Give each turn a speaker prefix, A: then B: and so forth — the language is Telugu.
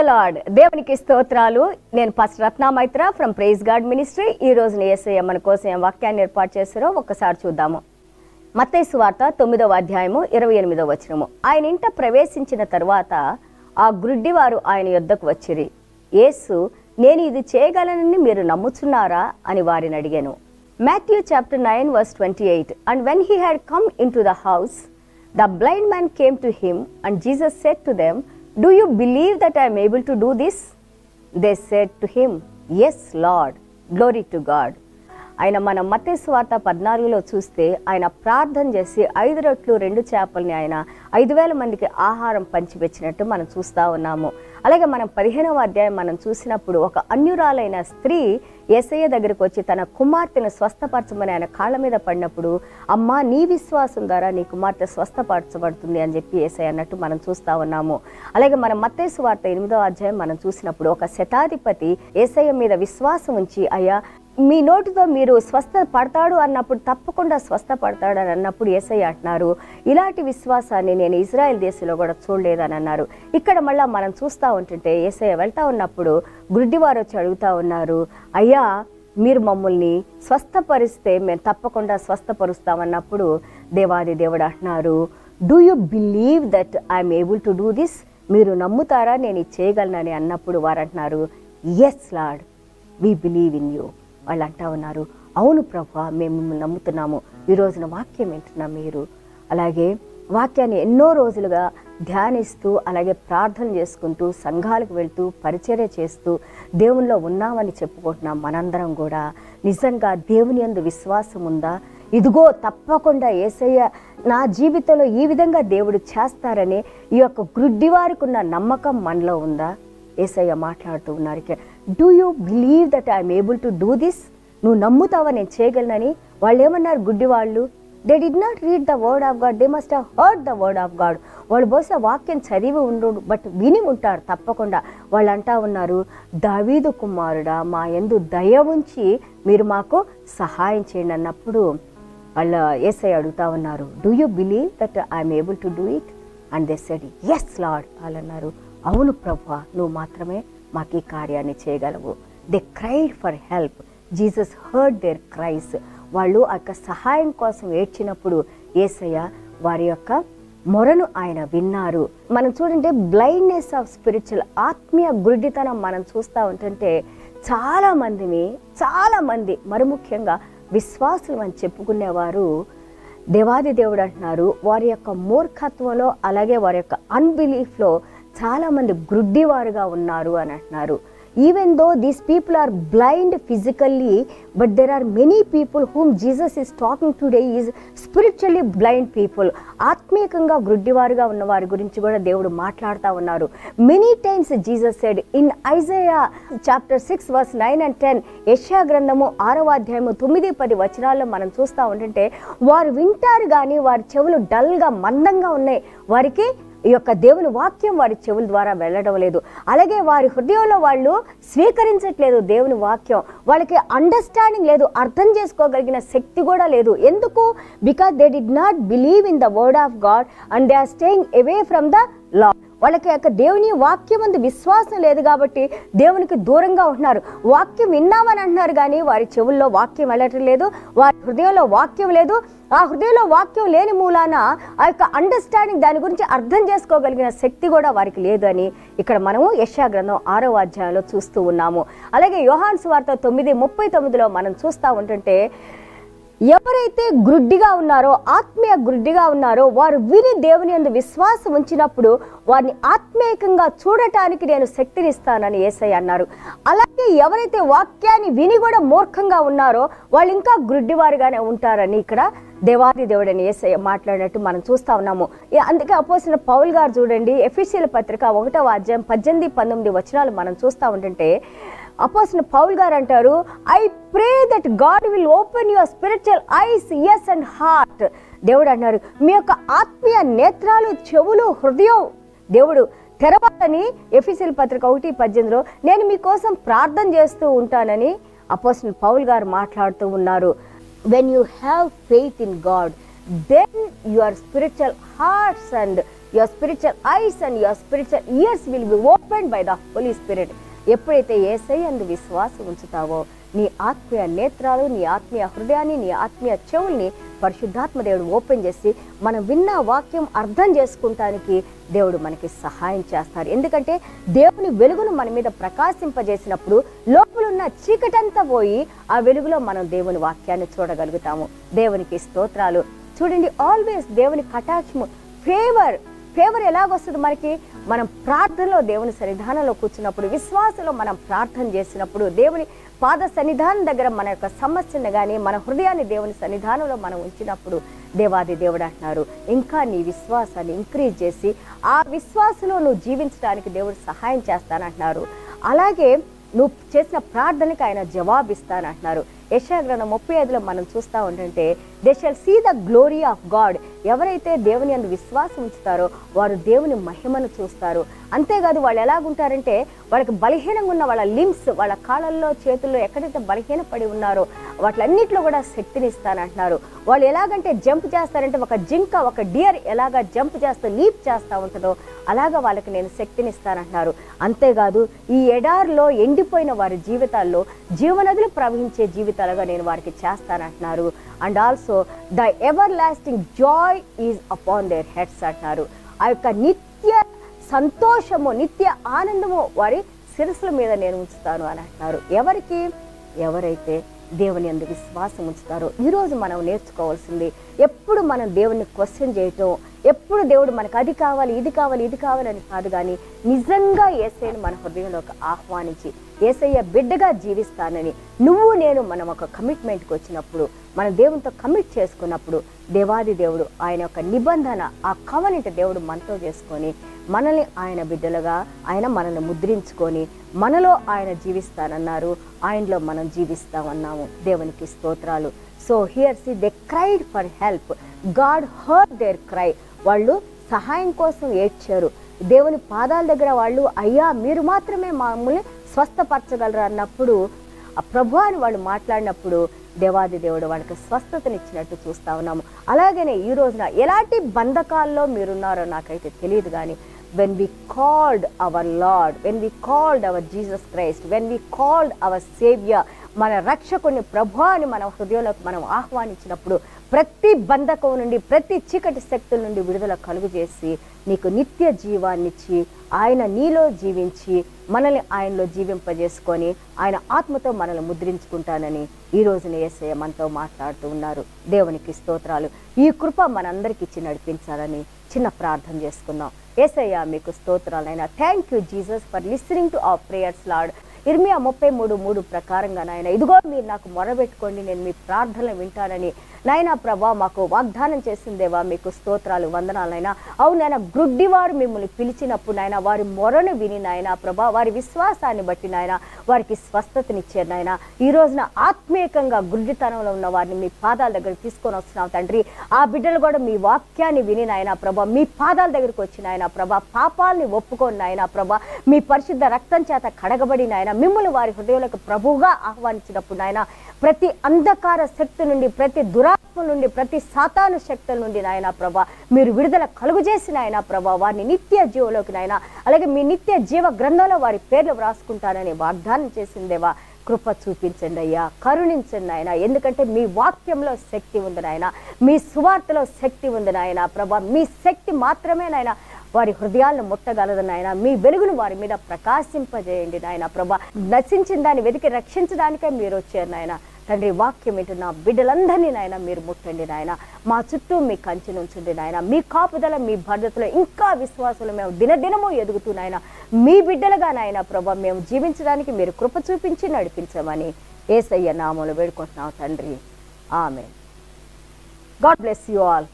A: ద లార్డ్ దేవునికి స్తోత్రాలు. నేను first Ratnamaitra from praise God ministry ఈ రోజున ఏసయ్య మన కోసం వాక్యాన్ని ఏర్పాటు చేస్తారో ఒక్కసారి చూద్దాము. మత్తేసు వార్త తొమ్మిదవ అధ్యాయము ఇరవై ఎనిమిదవ వచనము. ఆయన ఇంట ప్రవేశించిన తరువాత ఆ గ్రుడ్డివారు ఆయన యొద్దకు వచ్చిరి. యేసు నేను ఇది చేయగలనని మీరు నమ్ముచున్నారా? అని వారిని అడిగాను. Matthew chapter nine verse twenty eight. And when he had come into the house the blind man came to him and Jesus said to them Do you believe that I am able to do this? They said to him, Yes, Lord. Glory to God. ఆయన మన మత్తయి పద్నాలుగులో చూస్తే ఆయన ప్రార్థన చేసి ఐదు రొట్లు రెండు చేపల్ని ఆయన ఐదు వేల మందికి ఆహారం పంచిపెచ్చినట్టు మనం చూస్తూ ఉన్నాము. అలాగే మనం పదిహేనవ అధ్యాయం మనం చూసినప్పుడు ఒక అన్యురాలైన స్త్రీ ఏసయ్య దగ్గరికి వచ్చి తన కుమార్తెను స్వస్థపరచమని ఆయన కాళ్ళ మీద పడినప్పుడు అమ్మా నీ విశ్వాసం ద్వారా నీ కుమార్తె స్వస్థపరచబడుతుంది అని చెప్పి ఎస్ఐ అన్నట్టు మనం చూస్తా ఉన్నాము. అలాగే మనం మత్తేసు వార్త ఎనిమిదో అధ్యాయం మనం చూసినప్పుడు ఒక శతాధిపతి ఏసయ్య మీద విశ్వాసం ఉంచి అయ్యా మీ నోటితో మీరు స్వస్థ పడతాడు అన్నప్పుడు తప్పకుండా స్వస్థ పడతాడు అని అన్నప్పుడు ఏసయ్య అంటున్నారు. ఇలాంటి విశ్వాసాన్ని నేను ఇజ్రాయెల్ దేశంలో కూడా చూడలేదని అన్నారు. ఇక్కడ మళ్ళీ మనం చూస్తూ ఉంటుంటే ఏసై వెళ్తా ఉన్నప్పుడు గుడ్డివారు వచ్చి అడుగుతా ఉన్నారు. అయ్యా మీరు మమ్మల్ని స్వస్థపరిస్తే మేము తప్పకుండా స్వస్థపరుస్తామన్నప్పుడు దేవాది దేవుడు అంటున్నారు. Do you believe that I'm able to do this మీరు నమ్ముతారా? నేను ఇది చేయగలనని అన్నప్పుడు వారు అంటున్నారు yes lord we believe in you వాళ్ళు అంటా ఉన్నారు. అవును ప్రభా మేము మిమ్మల్ని నమ్ముతున్నాము. ఈ రోజున వాక్యం వింటున్నాం మీరు. అలాగే వాక్యాన్ని ఎన్నో రోజులుగా ధ్యానిస్తూ అలాగే ప్రార్థన చేసుకుంటూ సంఘాలకు వెళ్తూ పరిచర్య చేస్తూ దేవునిలో ఉన్నామని చెప్పుకుంటున్నాం మనందరం కూడా. నిజంగా దేవుని అందు విశ్వాసం ఉందా? ఇదిగో తప్పకుండా ఏసయ్య నా జీవితంలో ఈ విధంగా దేవుడు చేస్తారని ఈ యొక్క గ్రుడ్డివారికి ఉన్న నమ్మకం మనలో ఉందా? ఏసయ్య మాట్లాడుతూ ఉన్నారు. Do you believe that I'm able to do this నువ్వు నమ్ముతావా నేను చేయగలనని? వాళ్ళు ఏమన్నారు గుడ్డి వాళ్ళు they did not read the word of God they must heard the word of God వాళ్ళు బహుశా వాక్యం చదివి ఉండడు బట్ విని ఉంటారు తప్పకుండా. వాళ్ళు అంటా ఉన్నారు దావీదు కుమారుడా మా ఎందు దయ ఉంచి మీరు మాకు సహాయం చేయండి అన్నప్పుడు వాళ్ళ ఏసై అడుగుతా ఉన్నారు do you believe that I'm able to do it and they said yes lord వాళ్ళు అన్నారు అవును ప్రభా నువ్వు మాత్రమే మాకు ఈ కార్యాన్ని చేయగలవు. They cried for help Jesus heard their cries వాళ్ళు ఆ యొక్క సహాయం కోసం ఏడ్చినప్పుడు ఏసయ్య వారి యొక్క మొరను ఆయన విన్నారు. మనం చూడంటే బ్లైండ్నెస్ ఆఫ్ స్పిరిచువల్ ఆత్మీయ గుడ్డితనం మనం చూస్తూ ఉంటుంటే చాలా మందిని చాలా మంది మరి ముఖ్యంగా విశ్వాసులు అని చెప్పుకునేవారు. దేవాది దేవుడు అంటున్నారు వారి యొక్క మూర్ఖత్వంలో అలాగే వారి యొక్క అన్బిలీఫ్లో చాలామంది గ్రుడ్డివారుగా ఉన్నారు అని అంటున్నారు. Even though these people are blind physically but there are many people whom Jesus is talking today is spiritually blind people ఆత్మీయంగా గ్రుడ్డివారుగా ఉన్న వారి గురించి కూడా దేవుడు మాట్లాడుతూ ఉన్నారు. Many times Jesus said in Isaiah chapter six verse nine and ten Yeshayya గ్రంథము ఆరవ అధ్యాయము తొమ్మిది పది వచనాల్లో మనం చూస్తూ ఉంటుంటే వారు వింటారు కానీ వారి చెవులు డల్గా మందంగా ఉన్నాయి. వారికి ఈ యొక్క దేవుని వాక్యం వారి చెవుల ద్వారా వెళ్ళడం లేదు. అలాగే వారి హృదయంలో వాళ్ళు స్వీకరించట్లేదు దేవుని వాక్యం. వాళ్ళకి అండర్స్టాండింగ్ లేదు అర్థం చేసుకోగలిగిన శక్తి కూడా లేదు. ఎందుకు? Because they did not believe in the word of God and they are staying away from the law వాళ్ళకి యొక్క దేవుని వాక్యం అందు విశ్వాసం లేదు కాబట్టి దేవునికి దూరంగా ఉంటున్నారు. వాక్యం విన్నామని అంటున్నారు కానీ వారి చెవుల్లో వాక్యం వెళ్ళటం లేదు వారి హృదయంలో వాక్యం లేదు. ఆ హృదయంలో వాక్యం లేని మూలాన ఆ యొక్క అండర్స్టాండింగ్ దాని గురించి అర్థం చేసుకోగలిగిన శక్తి కూడా వారికి లేదు అని ఇక్కడ మనము యశా గ్రంథం ఆరో అధ్యాయంలో చూస్తూ ఉన్నాము. అలాగే యోహాన్స్ వార్త తొమ్మిది ముప్పై తొమ్మిదిలో మనం చూస్తూ ఉంటుంటే ఎవరైతే గ్రుడ్డిగా ఉన్నారో ఆత్మీయ గ్రుడ్డిగా ఉన్నారో వారు విని దేవుని అందు విశ్వాసం ఉంచినప్పుడు వారిని ఆత్మీయకంగా చూడటానికి నేను శక్తినిస్తానని ఏసై అన్నారు. అలాగే ఎవరైతే వాక్యాన్ని విని కూడా మూర్ఖంగా ఉన్నారో వాళ్ళు ఇంకా గ్రుడ్డివారుగానే ఉంటారని ఇక్కడ దేవాది దేవుడని ఏసై మాట్లాడినట్టు మనం చూస్తా ఉన్నాము. అందుకే అపోసిన పౌల్ గారు చూడండి ఎఫీషియల్ పత్రిక ఒకటో అధ్యాయం పద్దెనిమిది పంతొమ్మిది వచనాలు మనం చూస్తూ ఉంటుంటే అపోసిన పౌల్ గారు అంటారు I pray that God will open your spiritual eyes as and heart దేవుడు అన్నారు మీ యొక్క ఆత్మీయ నేత్రాలు చెవులు హృదయం. దేవుడు తెరవాలని ఎఫీసీల పత్రిక ఒకటి పద్దెనిమిదిలో నేను మీకోసం ప్రార్థన చేస్తూ ఉంటానని అపోసిన పౌల్ గారు మాట్లాడుతూ ఉన్నారు. When you have faith in God then your spiritual hearts and your spiritual eyes and your spiritual ears will be open by the holy spirit ఎప్పుడైతే ఏసై అందు విశ్వాసం ఉంచుతావో నీ ఆత్మీయ నేత్రాలు నీ ఆత్మీయ హృదయాన్ని నీ ఆత్మీయ చెవుల్ని పరిశుద్ధాత్మ దేవుడు ఓపెన్ చేసి మనం విన్న వాక్యం అర్థం చేసుకుంటానికి దేవుడు మనకి సహాయం చేస్తారు. ఎందుకంటే దేవుని వెలుగును మన మీద ప్రకాశింపజేసినప్పుడు లోపలున్న చీకటంతా పోయి ఆ వెలుగులో మనం దేవుని వాక్యాన్ని చూడగలుగుతాము. దేవునికి స్తోత్రాలు. చూడండి ఆల్వేస్ దేవుని కటాక్షము ఫేవర్ ఫేవర్ ఎలాగొస్తుంది మనకి? మనం ప్రార్థనలో దేవుని సన్నిధానంలో కూర్చున్నప్పుడు విశ్వాసంలో మనం ప్రార్థన చేసినప్పుడు దేవుని పాద సన్నిధానం దగ్గర మన యొక్క సమస్యను కానీ మన హృదయాన్ని దేవుని సన్నిధానంలో మనం ఉంచినప్పుడు దేవాది దేవుడు అంటున్నారు. ఇంకా నీ విశ్వాసాన్ని ఇంక్రీజ్ చేసి ఆ విశ్వాసంలో నువ్వు జీవించడానికి దేవుడు సహాయం చేస్తానంటున్నారు. అలాగే నువ్వు చేసిన ప్రార్థనకి ఆయన జవాబిస్తానంటున్నారు. యశాగ్రంథం ముప్పై ఐదులో మనం చూస్తూ ఉంటుంటే they shall see the glory of God ఎవరైతే దేవుని అందు విశ్వాసం ఉంచుతారో వారు దేవుని మహిమను చూస్తారు. అంతేకాదు వాళ్ళు ఎలాగుంటారంటే వాళ్ళకి బలహీనంగా ఉన్న వాళ్ళ లిమ్స్ వాళ్ళ కాళ్ళల్లో చేతుల్లో ఎక్కడైతే బలహీనపడి ఉన్నారో వాటిలన్నింటిలో కూడా శక్తిని ఇస్తానంటున్నారు వాళ్ళు ఎలాగంటే జంప్ చేస్తారంటే ఒక జింక ఒక డియర్ ఎలాగ జంప్ చేస్తూ లీప్ చేస్తూ ఉంటుందో అలాగా వాళ్ళకి నేను శక్తిని ఇస్తానంటున్నారు అంతేకాదు ఈ ఎడార్లో ఎండిపోయిన వారి జీవితాల్లో జీవనదులు ప్రవహించే జీవితం జీవితాలుగా నేను వారికి చేస్తానంటున్నారు. And also the everlasting joy is upon their heads అంటున్నారు. ఆ యొక్క నిత్య సంతోషము నిత్య ఆనందము వారి శిరస్సుల మీద నేను ఉంచుతాను అని అంటున్నారు. ఎవరికి? ఎవరైతే దేవుని అందు విశ్వాసం ఉంచుతారో ఈరోజు మనం నేర్చుకోవాల్సింది ఎప్పుడు మనం దేవుని క్వశ్చన్ చేయటం ఎప్పుడు దేవుడు మనకు అది కావాలి ఇది కావాలి ఇది కావాలని కాదు కానీ నిజంగా ఏసైని మన హృదయంలోకి ఆహ్వానించి ఏసయ్య బిడ్డగా జీవిస్తానని నువ్వు నేను మనం ఒక కమిట్మెంట్కి వచ్చినప్పుడు మన దేవునితో కమిట్ చేసుకున్నప్పుడు దేవాది దేవుడు ఆయన యొక్క నిబంధన ఆ కవనిట దేవుడు మనతో చేసుకొని మనల్ని ఆయన బిడ్డలుగా ఆయన మనల్ని ముద్రించుకొని మనలో ఆయన జీవిస్తానన్నారు ఆయనలో మనం జీవిస్తామన్నాము. దేవునికి స్తోత్రాలు. So here see they cried for help God heard their cry వాళ్ళు సహాయం కోసం ఏడ్చారు. దేవుని పాదాల దగ్గర వాళ్ళు అయ్యా మీరు మాత్రమే మమ్మల్ని స్వస్థపరచగలరు అన్నప్పుడు ఆ ప్రభు అని వాళ్ళు మాట్లాడినప్పుడు దేవాది దేవుడు వాళ్ళకి స్వస్థతనిచ్చినట్టు చూస్తా ఉన్నాము. అలాగనే ఈ రోజున ఎలాంటి బంధకాల్లో మీరున్నారో నాకైతే తెలియదు కానీ when we called our lord when we called our Jesus Christ when we called our saviour మన రక్షకుని ప్రభు అని మన హృదయంలోకి మనం ఆహ్వానించినప్పుడు ప్రతి బంధకం నుండి ప్రతి చీకటి శక్తుల నుండి విడుదల కలుగు చేసి నీకు నిత్య జీవాన్నిచ్చి ఆయన నీలో జీవించి మనల్ని ఆయనలో జీవింపజేసుకొని ఆయన ఆత్మతో మనల్ని ముద్రించుకుంటానని ఈ రోజున ఏసయ్య మనతో మాట్లాడుతూ ఉన్నారు. దేవునికి స్తోత్రాలు. ఈ కృప మనందరికి ఇచ్చి నడిపించాలని చిన్న ప్రార్థన చేసుకుందాం. ఏసయ్య మీకు స్తోత్రాలైనా. Thank you Jesus for listening to our prayers lord Yirmiya ముప్పై మూడు మూడు ప్రకారంగా నాయన ఇదిగో మీరు నాకు మొరబెట్టుకోండి నేను మీ ప్రార్థనలు వింటానని. నాయనా ప్రభా మాకు వాగ్దానం చేసిందేవా మీకు స్తోత్రాలు వందనాలైనా అవునైనా గ్రుడ్డివారు మిమ్మల్ని పిలిచినప్పుడు నాయన వారి మొరను విని నాయన ప్రభా వారి విశ్వాసాన్ని బట్టి నాయన వారికి స్వస్థతనిచ్చారు నాయన. ఈ రోజున ఆత్మీయకంగా గుడ్డితనంలో ఉన్న వారిని మీ పాదాల దగ్గర తీసుకొని వస్తున్నాం తండ్రి. ఆ బిడ్డలు కూడా మీ వాక్యాన్ని విని నాయన ప్రభా మీ పాదాల దగ్గరికి వచ్చిన నాయన ప్రభా పాపాలని ఒప్పుకొని నాయన ప్రభా మీ పరిశుద్ధ రక్తం చేత కడగబడి నాయన మిమ్మల్ని వారి హృదయంలోకి ప్రభువుగా ఆహ్వానించినప్పుడు నాయన ప్రతి అంధకార శక్తి నుండి ప్రతి దురాత్మ నుండి ప్రతి సాతాను శక్తుల నుండి నాయన ప్రభా మీరు విడుదల కలుగు చేసిన ఆయన ప్రభా వారిని నిత్య జీవలోకి నాయన అలాగే మీ నిత్య జీవ గ్రంథంలో వారి పేర్లు వ్రాసుకుంటానని వాగ్దానం చేసిందేవా? కృప చూపించండి అయ్యా కరుణించండి ఆయన ఎందుకంటే మీ వాక్యంలో శక్తి ఉంది నాయన మీ సువార్తలో శక్తి ఉంది నాయన ప్రభా మీ శక్తి మాత్రమే నాయన వారి హృదయాలను ముట్టగలదు నాయన. మీ వెలుగును వారి మీద ప్రకాశింపజేయండి నాయన ప్రభా. నశించిన దాన్ని వెతికి రక్షించడానికే మీరు వచ్చారు నాయన. తండ్రి వాక్యం వింటున్న బిడ్డలందరినీ నాయన మీరు ముట్టండి నాయన. మా చుట్టూ మీ కంచె నుంచండి నాయన. మీ కాపుదల మీ భద్రతలో ఇంకా విశ్వాసులు మేము దినదినము ఎదుగుతూ నాయన. మీ బిడ్డలుగా నాయన ప్రభా మేము జీవించడానికి మీరు కృప చూపించి నడిపించమని ఏసయ్య నామలు వేడుకుంటున్నాం తండ్రి. ఆమె గాడ్ బ్లెస్ యు ఆల్.